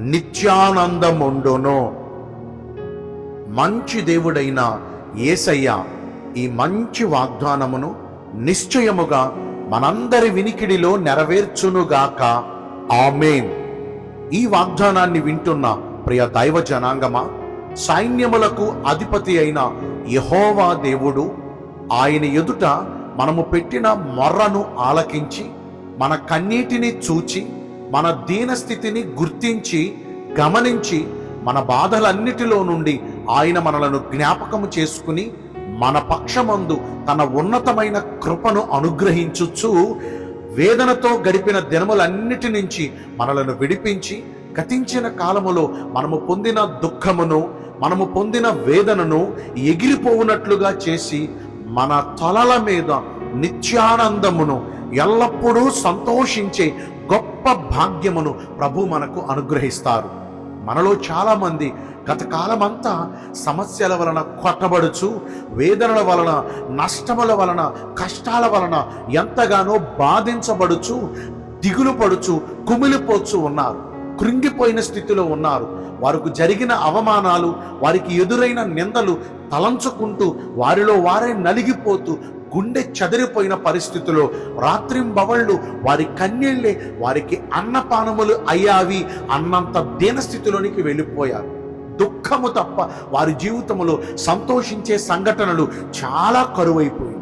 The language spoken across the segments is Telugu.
నిత్యానందముండును. మంచి దేవుడైన యేసయ్య ఈ మంచి వాగ్దానమును నిశ్చయముగా మనందరి వినికిడిలో నెరవేర్చునుగాక. ఆమేన్. ఈ వాగ్దానాన్ని వింటున్న ప్రియ దైవ జనాంగమా సైన్యములకు అధిపతి అయిన యహోవా దేవుడు ఆయన ఎదుట మనము పెట్టిన మొర్రను ఆలకించి మన కన్నీటిని చూచి మన దీనస్థితిని గుర్తించి గమనించి మన బాధలన్నిటిలో నుండి ఆయన మనలను జ్ఞాపకము చేసుకుని మన పక్షమందు తన ఉన్నతమైన కృపను అనుగ్రహించుచు వేదనతో గడిపిన దినములన్నిటి నుంచి మనలను విడిపించి గతించిన కాలములో మనము పొందిన దుఃఖమును మనము పొందిన వేదనను ఎగిరిపోవునట్లుగా చేసి మన తలల మీద నిత్యానందమును ఎల్లప్పుడూ సంతోషించే గొప్ప భాగ్యమును ప్రభు మనకు అనుగ్రహిస్తారు. మనలో చాలామంది గతకాలమంతా గత కాలమంతా సమస్యల వలన కొట్టబడుచు వేదనల వలన నష్టముల వలన కష్టాల వలన ఎంతగానో బాధించబడుచు దిగులు పడుచు కుమిలిపోచు ఉన్నారు. కృంగిపోయిన స్థితిలో ఉన్నారు. వారికి జరిగిన అవమానాలు వారికి ఎదురైన నిందలు తలంచుకుంటూ వారిలో వారే నలిగిపోతూ గుండె చదిరిపోయిన పరిస్థితిలో రాత్రింబవళ్ళు వారి కన్నీళ్ళే వారికి అన్నపానములు అయ్యావి అన్నంత దీనస్థితిలోనికి వెళ్ళిపోయారు. దుఃఖము తప్ప వారి జీవితంలో సంతోషించే సంఘటనలు చాలా కరువైపోయింది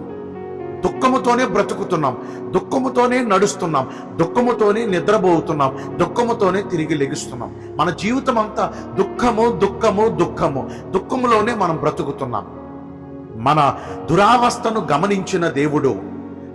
దుఃఖముతోనే బ్రతుకుతున్నాం దుఃఖముతోనే నడుస్తున్నాం దుఃఖముతోనే నిద్రపోతున్నాం దుఃఖముతోనే తిరిగి లెగుస్తున్నాం. మన జీవితం అంతా దుఃఖము దుఃఖము దుఃఖము. దుఃఖములోనే మనం బ్రతుకుతున్నాం. మన దురావస్థను గమనించిన దేవుడు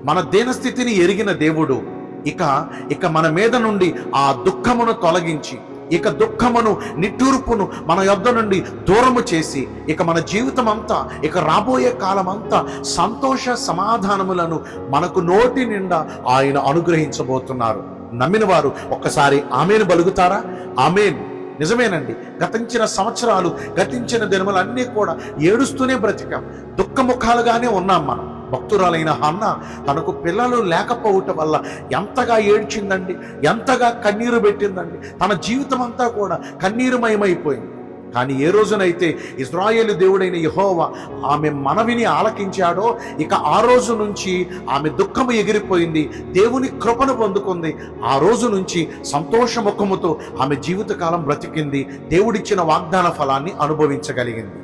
మన దీనస్థితిని ఎరిగిన దేవుడు ఇక ఇక మన మీద నుండి ఆ దుఃఖమును తొలగించి ఇక దుఃఖమును నిట్టూర్పును మన యొద్ద నుండి దూరము చేసి ఇక మన జీవితం అంతా ఇక రాబోయే కాలం అంతా సంతోష సమాధానములను మనకు నోటి నిండా ఆయన అనుగ్రహించబోతున్నారు. నమ్మిన వారు ఒక్కసారి ఆమెను బలుగుతారా? ఆమెను. నిజమేనండి. గతించిన సంవత్సరాలు గతించిన దినములన్నీ కూడా ఏడుస్తూనే బ్రతికాం. దుఃఖముఖాలుగానే ఉన్నాం మనం. భక్తురాలైన అన్న తనకు పిల్లలు లేకపోవటం వల్ల ఎంతగా ఏడ్చిందండి ఎంతగా కన్నీరు పెట్టిందండి. తన జీవితం అంతా కూడా కన్నీరుమయమైపోయింది. కానీ ఏ రోజునైతే ఇజ్రాయేలు దేవుడైన యహోవ ఆమె మనవిని ఆలకించాడో ఇక ఆ రోజు నుంచి ఆమె దుఃఖము ఎగిరిపోయింది దేవుని కృపను పొందుకుంది. ఆ రోజు నుంచి సంతోషముఖముతో ఆమె జీవితకాలం బ్రతికింది దేవుడిచ్చిన వాగ్దాన ఫలాన్ని అనుభవించగలిగింది.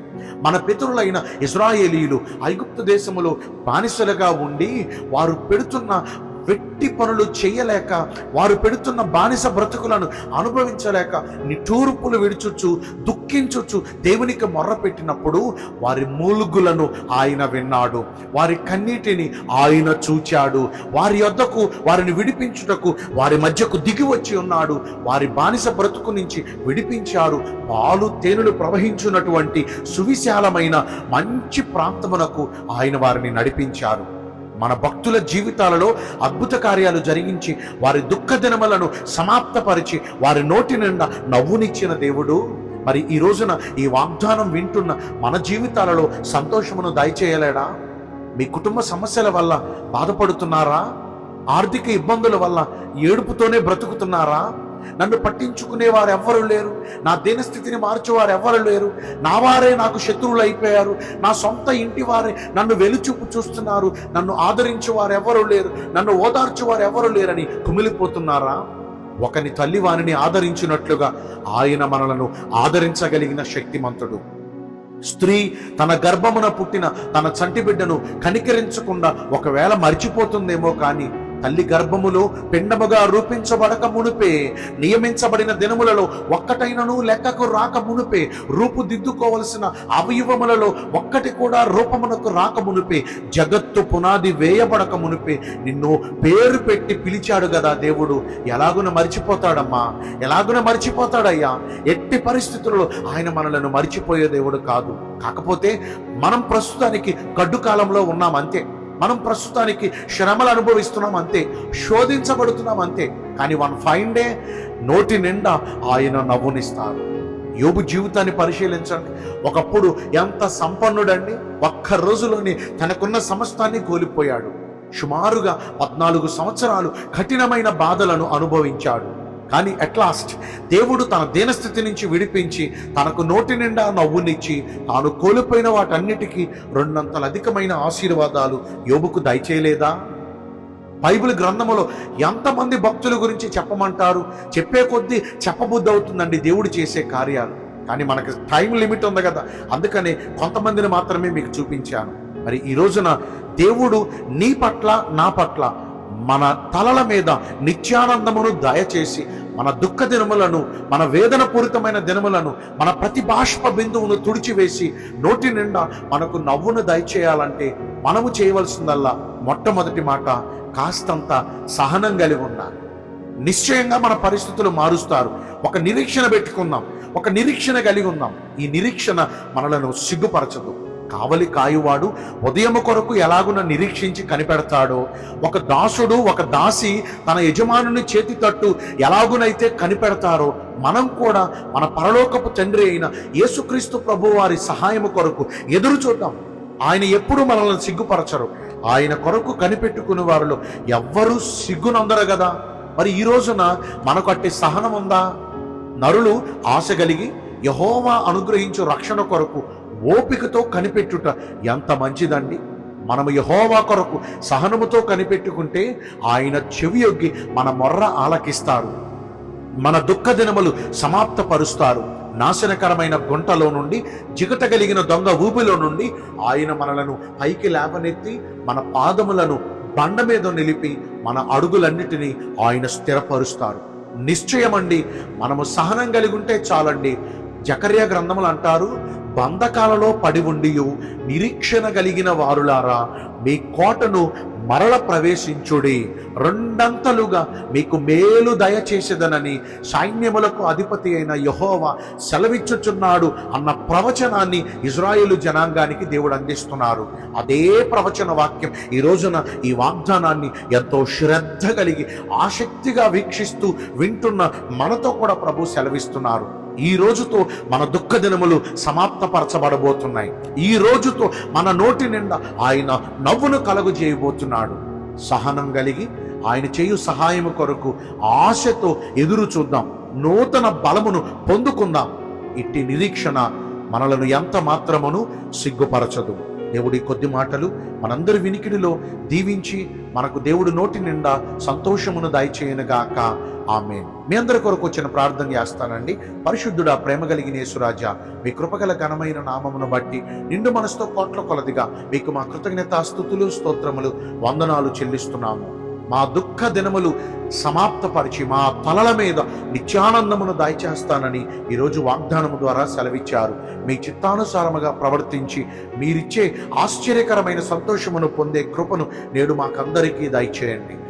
మన పితరులైన ఇజ్రాయేలీలు ఐగుప్తు దేశములో బానిసలుగా ఉండి వారు పెడుతున్న వెట్టి పనులు చేయలేక వారు పెడుతున్న బానిస బ్రతుకులను అనుభవించలేక నిటూర్పులు విడుచుచు దుఃఖించుచు దేవునికి మొర్ర పెట్టినప్పుడు వారి మూలుగులను ఆయన విన్నాడు. వారి కన్నీటిని ఆయన చూచాడు. వారి యొద్దకు వారిని విడిపించుటకు వారి మధ్యకు దిగి వచ్చి ఉన్నాడు. వారి బానిస బ్రతుకు నుంచి విడిపించారు. పాలు తేనెలు ప్రవహించున్నటువంటి సువిశాలమైన మంచి ప్రాంతమునకు ఆయన వారిని నడిపించారు. మన భక్తుల జీవితాలలో అద్భుత కార్యాలు జరిగించి వారి దుఃఖ దినములను సమాప్తపరిచి వారి నోటి నిండా నవ్వునిచ్చిన దేవుడు. మరి ఈ రోజున ఈ వాగ్దానం వింటున్న మన జీవితాలలో సంతోషమును దయచేయలేడా? మీ కుటుంబ సమస్యల వల్ల బాధపడుతున్నారా? ఆర్థిక ఇబ్బందుల వల్ల ఏడుపుతోనే బ్రతుకుతున్నారా? నన్ను పట్టించుకునే వారు ఎవ్వరు లేరు. నా దీనస్థితిని మార్చేవారు ఎవ్వరు లేరు. నా వారే నాకు శత్రువులు అయిపోయారు నా సొంత ఇంటి వారే నన్ను వెలుచూపు చూస్తున్నారు. నన్ను ఆదరించే వారు లేరు. నన్ను ఓదార్చేవారు ఎవరు లేరని కుమిలిపోతున్నారా? ఒకని తల్లి వారిని ఆదరించినట్లుగా ఆయన మనలను ఆదరించగలిగిన శక్తిమంతుడు. స్త్రీ తన గర్భమున పుట్టిన తన చంటి బిడ్డను కనికరించకుండా ఒకవేళ మర్చిపోతుందేమో కానీ తల్లి గర్భములో పిండముగా రూపించబడక మునుపే నియమించబడిన దినములలో ఒక్కటైనను లెక్కకు రాక మునుపే రూపుదిద్దుకోవలసిన అవయవములలో ఒక్కటి కూడా రూపమునకు రాక మునుపే జగత్తు పునాది వేయబడక మునుపే నిన్ను పేరు పెట్టి పిలిచాడు కదా దేవుడు. ఎలాగున మర్చిపోతాడమ్మా? ఎలాగున మర్చిపోతాడయ్యా? ఎట్టి పరిస్థితుల్లో ఆయన మనలను మర్చిపోయే దేవుడు కాదు. కాకపోతే మనం ప్రస్తుతానికి గడ్డు కాలంలో ఉన్నాం అంతే. మనం ప్రస్తుతానికి శ్రమలు అనుభవిస్తున్నాం అంతే శోధించబడుతున్నాం అంతే. కానీ వన్ ఫైన్ డే నోటి నిండా ఆయన నవ్వునిస్తారు. యోబు జీవితాన్ని పరిశీలించండి. ఒకప్పుడు ఎంత సంపన్నుడండి ఒక్క రోజులోనే తనకున్న సమస్తాన్ని కోల్పోయాడు. సుమారుగా పద్నాలుగు సంవత్సరాలు కఠినమైన బాధలను అనుభవించాడు. కానీ అట్ లాస్ట్ దేవుడు తన దీనస్థితి నుంచి విడిపించి తనకు నోటి నిండా నవ్వునిచ్చి తాను కోల్పోయిన వాటన్నిటికీ రెండంతల అధికమైన ఆశీర్వాదాలు యోబుకు దయచేయలేదా? బైబిల్ గ్రంథములో ఎంతమంది భక్తుల గురించి చెప్పమంటారు? చెప్పే కొద్దీ చెప్పబుద్ధి అవుతుందండి దేవుడు చేసే కార్యాలు. కానీ మనకి టైం లిమిట్ ఉంది కదా. అందుకని కొంతమందిని మాత్రమే మీకు చూపించాను. మరి ఈ రోజున దేవుడు నీ పట్ల నా పట్ల మన తలల మీద నిత్యానందమును దయచేసి మన దుఃఖ దినములను మన వేదన పూరితమైన దినములను మన ప్రతి బాష్ప బిందువును తుడిచివేసి నోటి నిండా మనకు నవ్వును దయచేయాలంటే మనము చేయవలసిందల్లా మొట్టమొదటి మాట కాస్తంత సహనం కలిగి ఉండాలి. నిశ్చయంగా మన పరిస్థితులు మారుస్తారు. ఒక నిరీక్షణ పెట్టుకుందాం. ఒక నిరీక్షణ కలిగి ఉందాం. ఈ నిరీక్షణ మనలను సిగ్గుపరచదు. కావలి కాయువాడు ఉదయము కొరకు ఎలాగున నిరీక్షించి కనిపెడతాడో. ఒక దాసుడు ఒక దాసి తన యజమానుని చేతి తట్టు ఎలాగునైతే కనిపెడతారో మనం కూడా మన పరలోకపు తండ్రి అయిన యేసుక్రీస్తు ప్రభు వారి సహాయము కొరకు ఎదురు చూద్దాం. ఆయన ఎప్పుడు మనల్ని సిగ్గుపరచరు. ఆయన కొరకు కనిపెట్టుకునే వారిలో ఎవ్వరూ సిగ్గునందరు కదా మరి ఈ రోజున మనకు అట్టి సహనం ఉందా నరులు ఆశ కలిగి యహోవా అనుగ్రహించు రక్షణ కొరకు ఓపికతో కనిపెట్టుట ఎంత మంచిదండి? మనము యహోవా కొరకు సహనముతో కనిపెట్టుకుంటే ఆయన చెవి యొగ్గి మన మొర్ర ఆలకిస్తారు. మన దుఃఖ దినములు సమాప్తపరుస్తారు. నాశనకరమైన గుంటలో నుండి జిగట కలిగిన దొంగ ఊపిలో నుండి ఆయన మనలను పైకి లేవనెత్తి మన పాదములను బండ మీద నిలిపి మన అడుగులన్నిటినీ ఆయన స్థిరపరుస్తారు. నిశ్చయమండి మనము సహనం కలిగి ఉంటే చాలండి. జకర్య గ్రంథములు అంటారు బంధకాలలో పడి ఉండి నిరీక్షణ కలిగిన వారులారా మీ కోటను మరల ప్రవేశించుడి. రెండంతలుగా మీకు మేలు దయచేసేదనని సైన్యములకు అధిపతి అయిన యహోవా సెలవిచ్చుచున్నాడు అన్న ప్రవచనాన్ని ఇజ్రాయేలు జనాంగానికి దేవుడు అందిస్తున్నారు. అదే ప్రవచన వాక్యం ఈ రోజున ఈ వాగ్దానాన్ని ఎంతో శ్రద్ధ కలిగి ఆసక్తిగా వీక్షిస్తూ వింటున్న మనతో కూడా ప్రభు సెలవిస్తున్నారు. ఈ రోజుతో మన దుఃఖ దినములు సమాప్తపరచబడబోతున్నాయి. ఈ రోజుతో మన నోటి నిండా ఆయన నవ్వును కలుగు చేయబోతున్నాడు సహనం కలిగి ఆయన చేయు సహాయము కొరకు ఆశతో ఎదురు చూద్దాం. నూతన బలమును పొందుకుందాం. ఇట్టి నిరీక్షణ మనలను ఎంత మాత్రమును సిగ్గుపరచదు. దేవుడి కొద్ది మాటలు మనందరి వినికిడిలో దీవించి మనకు దేవుడు నోటి నిండా సంతోషమును దయచేయనుగాక ఆమె మీ అందరి కొరకు వచ్చిన ప్రార్థన చేస్తానండి. పరిశుద్ధుడా ప్రేమ కలిగిన యేసురాజ మీ కృపగల ఘనమైన నామమును బట్టి నిండు మనసుతో కోట్ల కొలదిగా మీకు మా కృతజ్ఞత స్థుతులు స్తోత్రములు వందనాలు చెల్లిస్తున్నాము. మా దుఃఖ దినములు సమాప్తపరిచి మా తలల మీద నిత్యానందమును దయచేస్తానని ఈరోజు వాగ్దానము ద్వారా సెలవిచ్చారు. మీ చిత్తానుసారముగా ప్రవర్తించి మీరిచ్చే ఆశ్చర్యకరమైన సంతోషమును పొందే కృపను నేడు మాకందరికీ దయచేయండి.